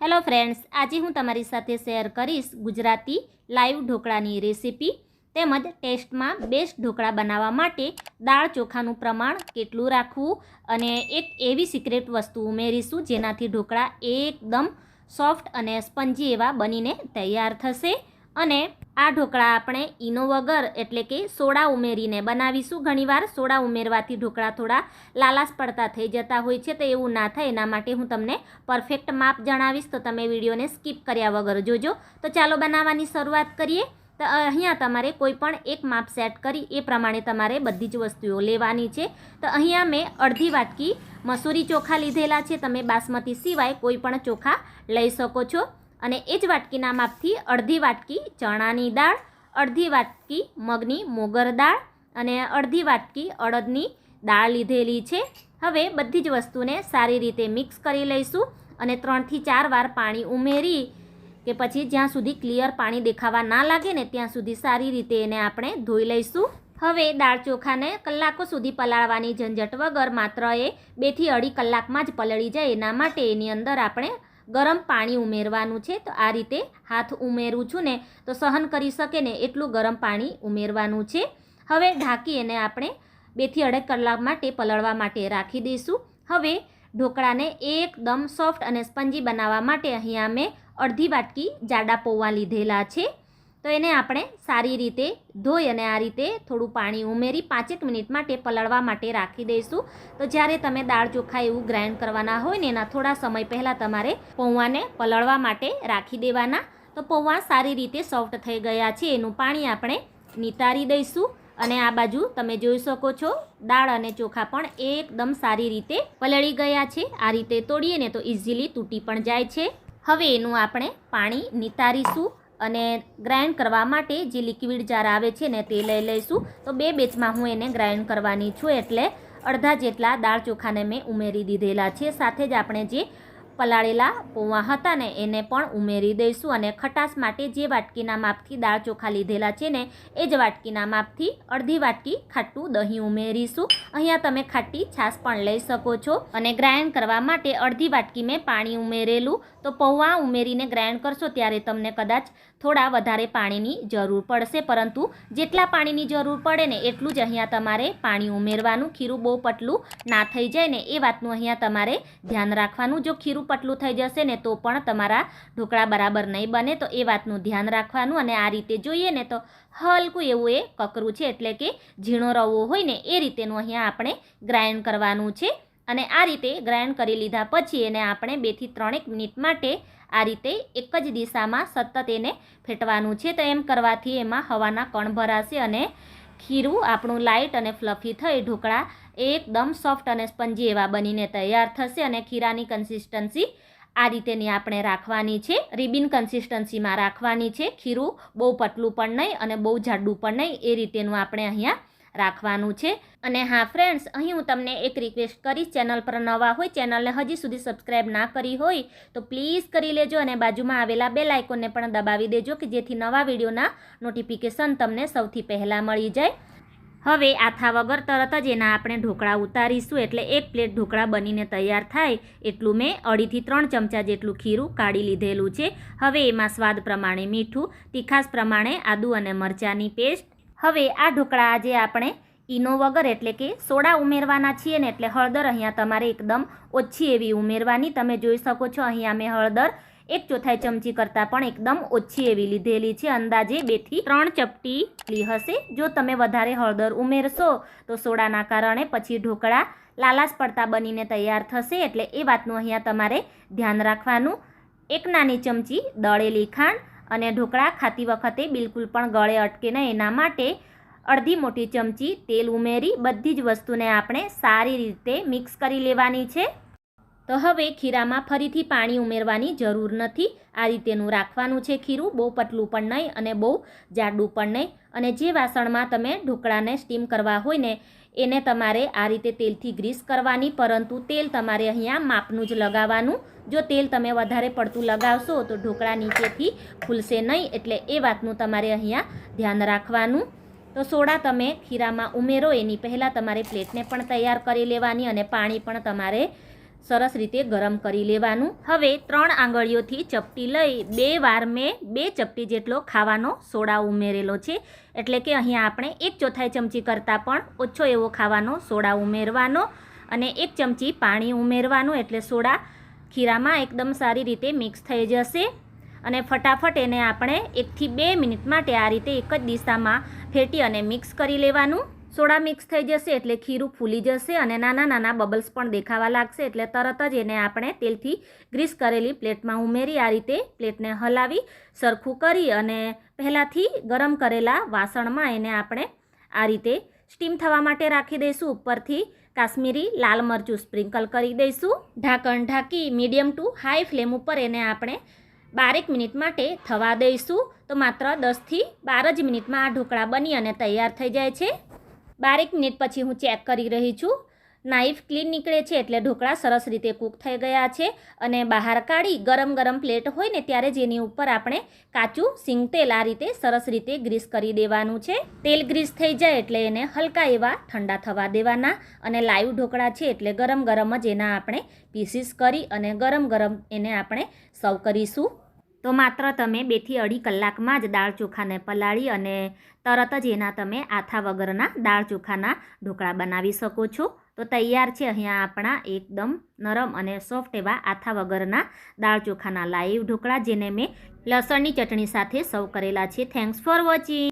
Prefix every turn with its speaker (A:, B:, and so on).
A: Hello friends, આજે હું તમારી સાથે શેર કરીશ ગુજરાતી લાઈવ ઢોકળાની રેસીપી તેમજ ટેસ્ટમાં બેસ્ટ ઢોકળા બનાવવા માટે દાળ ચોખાનું પ્રમાણ કેટલું રાખવું અને એક એવી સિક્રેટ વસ્તુ ઉમેરીશું જેનાથી ઢોકળા એકદમ સોફ્ટ અને સ્પંજી એવા બનીને તૈયાર થશે. અને આ ઢોકળા આપણે ઈનો વગર એટલે કે સોડા ઉમેરીને બનાવીશું. ઘણીવાર સોડા ઉમેરવાથી ઢોકળા થોડા લાલાશ પડતા થઈ જતા હોય છે, તો એવું ના થાય. એના માટે હું તમને પરફેક્ટ માપ જણાવીશ. તો તમે વિડીયોને સ્કીપ કર્યા વગર જોજો. તો ચાલો બનાવવાની શરૂઆત કરીએ. તો અહીંયા તમારે કોઈ પણ એક માપ સેટ કરી, એ પ્રમાણે તમારે બધી જ વસ્તુઓ લેવાની છે. તો અહીંયા મેં અડધી વાટકી મસૂરી ચોખા લીધેલા છે. તમે બાસમતી સિવાય કોઈ પણ ચોખા લઈ શકો છો. અને એ જ વાટકીના માપથી અડધી વાટકી ચણાની દાળ, અડધી વાટકી મગની મોગર દાળ અને અડધી વાટકી અડદની દાળ લીધેલી છે. હવે બધી જ વસ્તુને સારી રીતે મિક્સ કરી લઈશું અને ત્રણથી ચાર વાર પાણી ઉમેરી કે પછી જ્યાં સુધી ક્લિયર પાણી દેખાવા ના લાગે ને ત્યાં સુધી સારી રીતે એને આપણે ધોઈ લઈશું. હવે દાળ ચોખાને કલાકો સુધી પલાળવાની ઝંઝટ વગર માત્ર એ બેથી અઢી કલાકમાં જ પલળી જાય એના માટે એની અંદર આપણે ગરમ પાણી ઉમેરવાનું છે, તો આ રીતે હાથ ઉમેરું છું ને, તો સહન કરી શકે ને એટલું ગરમ પાણી ઉમેરવાનું છે. હવે ઢાંકી એને આપણે બેથી અઢી કલાક માટે પલળવા માટે રાખી દઈશું. હવે ઢોકળાને એકદમ સોફ્ટ અને સ્પંજી બનાવવા માટે અહીંયા મેં અડધી વાટકી જાડા પૌવા લીધેલા છે. તો એને આપણે સારી રીતે ધોઈ અને આ રીતે થોડું પાણી ઉમેરી પાંચેક મિનિટ માટે પલળવા માટે રાખી દઈશું. તો જ્યારે તમે દાળ ચોખા એવું ગ્રાઇન્ડ કરવાના હોય ને એના થોડા સમય પહેલાં તમારે પૌવાને પલળવા માટે રાખી દેવાના. તો પૌવા સારી રીતે સોફ્ટ થઈ ગયા છે, એનું પાણી આપણે નિતારી દઈશું. અને આ બાજુ તમે જોઈ શકો છો, દાળ અને ચોખા પણ એકદમ સારી રીતે પલળી ગયા છે. આ રીતે તોડીએ ને તો ઇઝીલી તૂટી પણ જાય છે. હવે એનું આપણે પાણી નિતારીશું. અને ગ્રાઇન્ડ કરવા માટે જે લિક્વિડ જાર આવે છે ને તે લઈ લઈશું. તો બે બેચમાં હું એને ગ્રાઇન્ડ કરવાની છું એટલે અડધા જેટલા દાળ ચોખાને મેં ઉમેરી દીધેલા છે. સાથે જ આપણે જે પલાળેલા પૌવા હતા ને એને પણ ઉમેરી દઈશું અને ખટાશ માટે જે વાટકીના માપથી દાળ ચોખા લીધેલા છે ને, એ જ વાટકીના માપથી અડધી વાટકી ખાટું દહીં ઉમેરીશું. અહીંયા તમે ખાટી છાશ પણ લઈ શકો છો અને ગ્રાઇન્ડ કરવા માટે અડધી વાટકી મેં પાણી ઉમેરેલું. તો પૌવા ઉમેરીને ગ્રાઇન્ડ કરશો ત્યારે તમને કદાચ થોડા વધારે પાણીની જરૂર પડશે. પરંતુ જેટલા પાણીની જરૂર પડે ને એટલું જ અહીંયા તમારે પાણી ઉમેરવાનું. ખીરું બહુ પતલું ના થઈ જાય ને, એ વાતનું અહીંયા તમારે ધ્યાન રાખવાનું. જો ખીરું પતલું થઈ જશે ને તો પણ તમારા ઢોકળા બરાબર નહીં બને. તો એ વાતનું ધ્યાન રાખવાનું અને આ રીતે જોઈએ ને તો હલકું એવું એ કકરું છે, એટલે કે ઝીણો રવો હોય ને એ રીતેનું અહીંયા આપણે ગ્રાઇન્ડ કરવાનું છે. અને આ રીતે ગ્રાઇન્ડ કરી લીધા પછી એને આપણે બેથી ત્રણેક મિનિટ માટે આ રીતે એક જ દિશામાં સતત એને ફેટવાનું છે. તો એમ કરવાથી એમાં હવાના કણ ભરાશે અને ખીરું આપણું લાઇટ અને ફ્લફી થઈ, ઢોકળા એકદમ સોફ્ટ અને સ્પંજી એવા બનીને તૈયાર થશે અને ખીરાની કન્સિસ્ટન્સી આ રીતેની આપણે રાખવાની છે. રિબિન કન્સિસ્ટન્સીમાં રાખવાની છે. ખીરું બહુ પતલું પણ નહીં અને બહુ જાડું પણ નહીં એ રીતેનું આપણે અહીંયા રાખવાનું છે. અને હા ફ્રેન્ડ્સ અહીં હું તમને એક રિક્વેસ્ટ કરીશ. ચેનલ પર નવા હોય, ચેનલને હજી સુધી સબસ્ક્રાઈબ ના કરી હોય, તો પ્લીઝ કરી લેજો અને બાજુમાં આવેલા બે લાઇકોનને પણ દબાવી દેજો કે જેથી નવા વિડીયોના નોટિફિકેશન તમને સૌથી પહેલાં મળી જાય. હવે આથા વગર તરત જ એના આપણે ઢોકળા ઉતારીશું, એટલે એક પ્લેટ ઢોકળા બનીને તૈયાર થાય એટલું મેં અઢીથી ત્રણ ચમચા જેટલું ખીરું કાઢી લીધેલું છે. હવે એમાં સ્વાદ પ્રમાણે મીઠું, તીખાસ પ્રમાણે આદુ અને મરચાંની પેસ્ટ. હવે આ ઢોકળા આજે આપણે ઈનો વગર એટલે કે સોડા ઉમેરવાના છીએ ને એટલે હળદર અહીંયા તમારે એકદમ ઓછી એવી ઉમેરવાની. તમે જોઈ શકો છો અહીંયા મેં હળદર એક ચોથાઈ ચમચી કરતાં પણ એકદમ ઓછી એવી લીધેલી છે. અંદાજે બેથી ત્રણ ચપટી લી હશે. જો તમે વધારે હળદર ઉમેરશો તો સોડાના કારણે પછી ઢોકળા લાલાશ પડતા બનીને તૈયાર થશે. એટલે એ વાતનું અહીંયા તમારે ધ્યાન રાખવાનું. એક નાની ચમચી દળેલી ખાંડ અને ઢોકળા ખાતી વખતે બિલકુલ પણ ગળે અટકે નહીં. એના માટે અડધી મોટી ચમચી તેલ ઉમેરી બધી જ વસ્તુને આપણે સારી રીતે મિક્સ કરી લેવાની છે. તો હવે ખીરામાં ફરીથી પાણી ઉમેરવાની જરૂર નથી. આ રીતેનું રાખવાનું છે ખીરું. બહુ પતલું પણ નહીં અને બહુ જાડું પણ નહીં. અને જે વાસણમાં તમે ઢોકળાને સ્ટીમ કરવા હોય ને, એને તમારે આ રીતે તેલથી ગ્રીસ કરવાની. પરંતુ તેલ તમારે અહીંયા માપનું જ લગાવવાનું. જો તેલ તમે વધારે પડતું લગાવશો તો ઢોકળા નીચેથી ફૂલશે નહીં. એટલે એ વાતનું તમારે અહીંયા ધ્યાન રાખવાનું. તો સોડા તમે ખીરામાં ઉમેરો. એની પહેલાં તમારે પ્લેટને પણ તૈયાર કરી લેવાની અને પાણી પણ તમારે સરસ રીતે ગરમ કરી લેવાનું. હવે ત્રણ આંગળીઓથી ચપટી લઈ બે વાર મેં બે ચપટી જેટલો ખાવાનો સોડા ઉમેરેલો છે. એટલે કે અહીંયા આપણે એક ચોથાઈ ચમચી કરતાં પણ ઓછો એવો ખાવાનો સોડા ઉમેરવાનો અને એક ચમચી પાણી ઉમેરવાનું. એટલે સોડા ખીરામાં એકદમ સારી રીતે મિક્સ થઈ જશે. અને ફટાફટ એને આપણે એકથી બે મિનિટ માટે આ રીતે એક જ દિશામાં ફેટી અને મિક્સ કરી લેવાનું. સોડા મિક્સ થઈ જશે એટલે ખીરું ફૂલી જશે અને નાના નાના બબલ્સ પણ દેખાવા લાગશે એટલે તરત જ એને આપણે તેલથી ગ્રીસ કરેલી પ્લેટમાં ઉમેરી આ રીતે પ્લેટને હલાવી, સરખું કરી અને પહેલાંથી ગરમ કરેલા વાસણમાં એને આપણે આ રીતે સ્ટીમ થવા માટે રાખી દઈશું. ઉપરથી કાશ્મીરી લાલ મરચું સ્પ્રિંકલ કરી દઈશું. ઢાંકણ ઢાંકી મીડિયમ ટુ હાઈ ફ્લેમ ઉપર એને આપણે બારેક મિનિટ માટે થવા દઈશું. તો માત્ર દસથી બાર જ મિનિટમાં આ ઢોકળા બની અને તૈયાર થઈ જાય છે. બારેક મિનિટ પછી હું ચેક કરી રહી છું. નાઈફ ક્લીન નીકળે છે એટલે ઢોકળા સરસ રીતે કૂક થઈ ગયા છે અને બહાર કાઢી ગરમ ગરમ પ્લેટ હોય ને ત્યારે જેની ઉપર આપણે કાચું સિંગ તેલ આ રીતે સરસ રીતે ગ્રીસ કરી દેવાનું છે. તેલ ગ્રીસ થઈ જાય એટલે એને હલકા એવા ઠંડા થવા દેવાના અને લાઈવ ઢોકળા છે એટલે ગરમ ગરમ જ એના આપણે પીસીસ કરી અને ગરમ ગરમ એને આપણે સર્વ કરીશું. તો માત્ર તમે બેથી અઢી કલાકમાં જ દાળ ચોખાને પલાળી અને તરત જ એના તમે આથા વગરના દાળ ચોખાના ઢોકળા બનાવી શકો છો. તો તૈયાર છે અહીંયા આપણા એકદમ નરમ અને સોફ્ટ એવા આથા વગરના દાળ ચોખાના લાઈવ ઢોકળા, જેને મેં લસણની ચટણી સાથે સર્વ કરેલા છે. Thanks for watching